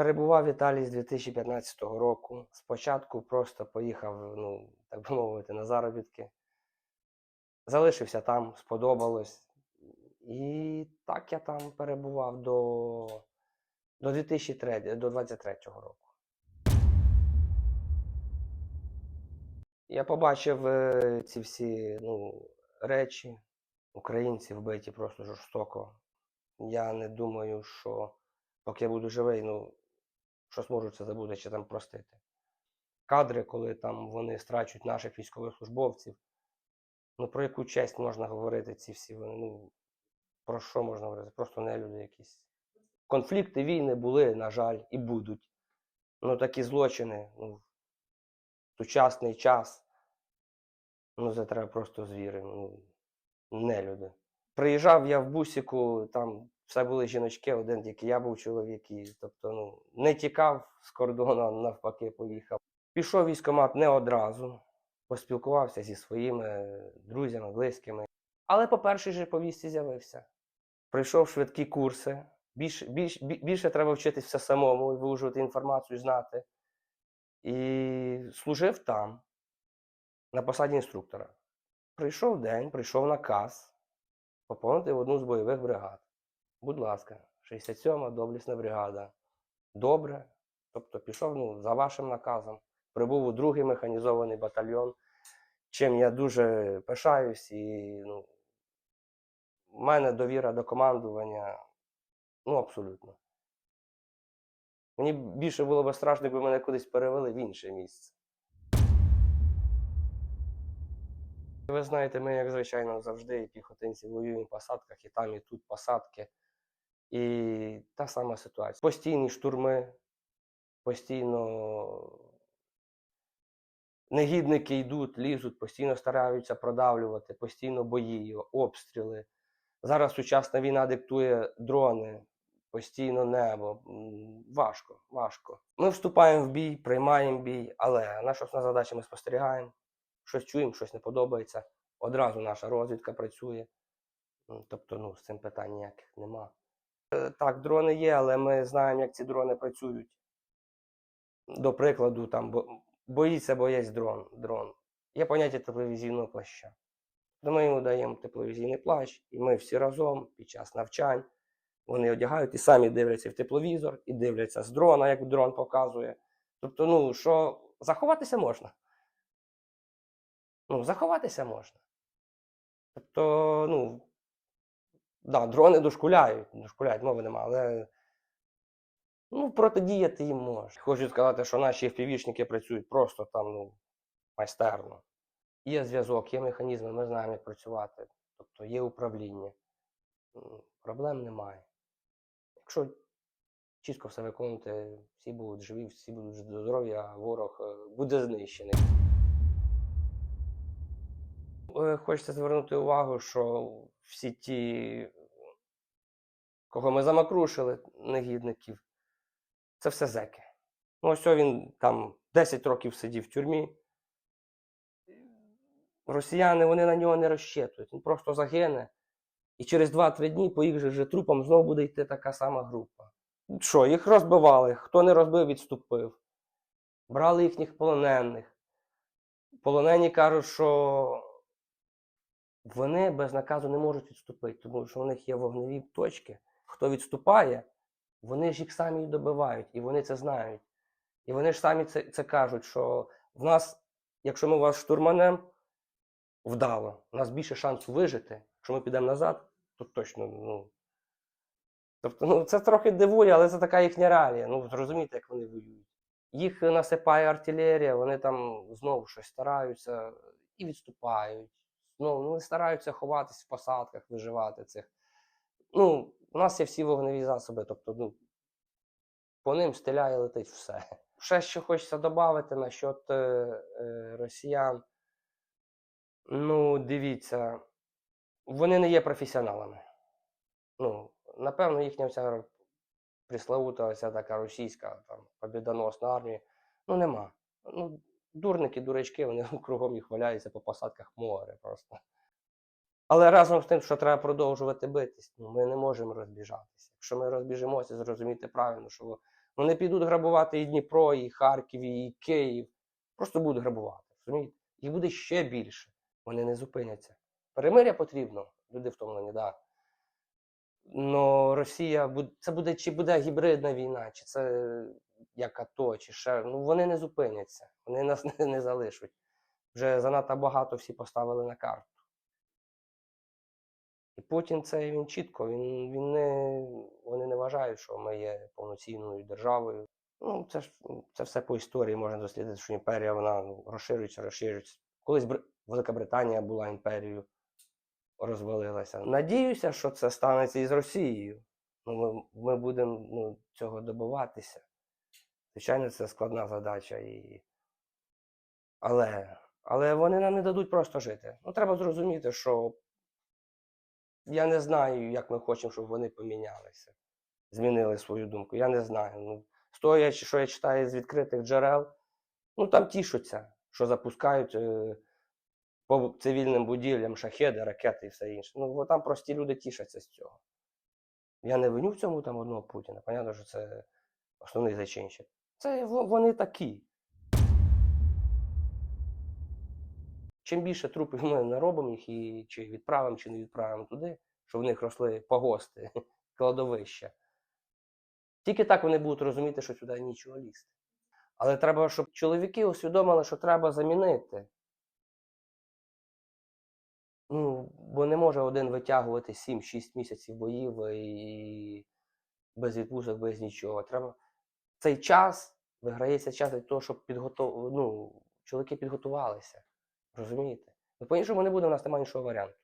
Перебував в Італії з 2015 року. Спочатку просто поїхав, ну, так би мовити, на заробітки. Залишився там, сподобалось. І так я там перебував до, до 2003, до 23 року. Я побачив е, ці всі ну, речі, українці вбиті просто жорстоко. Я не думаю, що поки я буду живий, ну, що зможу це забути чи там простити. Кадри, коли там вони страчують наших військовослужбовців. Ну про яку честь можна говорити ці всі вони? Ну, про що можна говорити? Просто не люди якісь. Конфлікти, війни були, на жаль, і будуть. Ну такі злочини, ну, сучасний час. Ну, це треба просто звіри. Ну, не люди. Приїжджав я в бусіку, там все були жіночки, один тільки я був чоловік, і, тобто, ну, не тікав з кордону, навпаки, поїхав. Пішов військкомат не одразу, поспілкувався зі своїми друзями, близькими. Але по першій же повісті з'явився. Пройшов швидкі курси. Більше, більш, більше треба вчитись все самому, вилужувати інформацію, знати. І служив там, на посаді інструктора. Прийшов день, прийшов наказ поповнити одну з бойових бригад. Будь ласка, 67-ма доблісна бригада. Добре. Тобто пішов ну, за вашим наказом. Прибув у другий механізований батальйон, чим я дуже пишаюсь, і ну, в мене довіра до командування ну, абсолютно. Мені більше було б страшно, якби мене кудись перевели в інше місце. Ви знаєте, ми, як звичайно, завжди, і піхотинці воюємо в посадках, і там, і тут посадки. І та сама ситуація. Постійні штурми, постійно негідники йдуть, лізуть, постійно стараються продавлювати, постійно бої, обстріли. Зараз сучасна війна диктує дрони, постійно небо. Важко, важко. Ми вступаємо в бій, приймаємо бій, але наша основна задача ми спостерігаємо, щось чуємо, щось не подобається. Одразу наша розвідка працює. Тобто, ну, з цим питань ніяких нема. Е, Так, дрони є, але ми знаємо, як ці дрони працюють. До прикладу, там бо- боїться боєць дрон. дрон. Є поняття тепловізійного плаща. То ми йому даємо тепловізійний плащ, і ми всі разом під час навчань вони одягають і самі дивляться в тепловізор, і дивляться з дрона, як дрон показує. Тобто, ну, що заховатися можна. Ну, заховатися можна. Тобто, ну, да, дрони дошкуляють, дошкуляють, мови нема, але ну, протидіяти їм можна. Хочу сказати, що наші FPV-шники працюють просто там, ну, майстерно. Є зв'язок, є механізми, ми знаємо, як працювати. Тобто є управління. Проблем немає. Якщо чітко все виконувати, всі будуть живі, всі будуть здорові, а ворог е, буде знищений. Е, Хочеться звернути увагу, що всі ті, кого ми замакрушили, негідників, це все зеки. Ну, ось він там 10 років сидів в тюрмі. Росіяни вони на нього не розчитують. Він просто загине. І через 2-3 дні по їх же ж трупам знову буде йти така сама група. Що, їх розбивали, хто не розбив, відступив. Брали їхніх полонених. Полонені кажуть, що вони без наказу не можуть відступити, тому що у них є вогневі точки. Хто відступає, вони ж їх самі добивають, і вони це знають. І вони ж самі це, це кажуть, що в нас, якщо ми вас штурманем вдало, у нас більше шансу вижити. Якщо ми підемо назад, то точно, ну. Тобто, ну, це трохи дивує, але це така їхня реалія. Ну, зрозумієте, як вони воюють. Їх насипає артилерія, вони там знову щось стараються і відступають. Ну, вони стараються ховатись в посадках, виживати цих. Ну, у нас є всі вогневі засоби, тобто, ну, по ним стріляє летить все. Ще що хочеться додати насчет е, росіян. Ну, дивіться, вони не є професіоналами. Ну, напевно, їхня вся приславута, вся така російська там, побідоносна армія. Ну, нема. Ну, дурники, дурачки, вони кругом їх валяються по посадках море просто. Але разом з тим, що треба продовжувати битись, ну, ми не можемо розбіжатися. Якщо ми розбіжимося, зрозуміти правильно, що Вони підуть грабувати і Дніпро, і Харків, і Київ. Просто будуть грабувати. Розумієте? Їх буде ще більше. Вони не зупиняться. Перемиря потрібно, люди втомлені, так. Да. Росія це буде чи буде гібридна війна, чи це як АТО, чи ще. Ну вони не зупиняться, вони нас не, не залишать. Вже занадто багато всі поставили на карту. І Путін це він чітко, він, він не, вони не вважають, що ми є повноцінною державою. Ну, це ж це все по історії можна дослідити, що імперія вона ну, розширюється, розширюється. Колись Бр- Велика Британія була імперією, розвалилася. Надіюся, що це станеться і з Росією. Ну, ми, ми будемо ну, цього добиватися. Звичайно, це складна задача. І... Але, але вони нам не дадуть просто жити. Ну, треба зрозуміти, що я не знаю, як ми хочемо, щоб вони помінялися, змінили свою думку. Я не знаю. Ну, того, що я читаю з відкритих джерел, ну там тішуться, що запускають е, по цивільним будівлям шахеди, ракети і все інше. Ну, там прості люди тішаться з цього. Я не виню в цьому там одного Путіна. Понятно, що це основний зачинщик. Це вони такі. Чим більше трупів ми наробимо їх і чи відправимо, чи не відправимо туди, щоб в них росли погости, кладовища. Тільки так вони будуть розуміти, що сюди нічого лізти. Але треба, щоб чоловіки усвідомили, що треба замінити. Ну, бо не може один витягувати 7-6 місяців боїв і без відпусток, без нічого. Треба цей час виграється час для того, щоб підготов... ну, чоловіки підготувалися. Розумієте? Ну, по-іншому не буде, у нас немає іншого варіанту.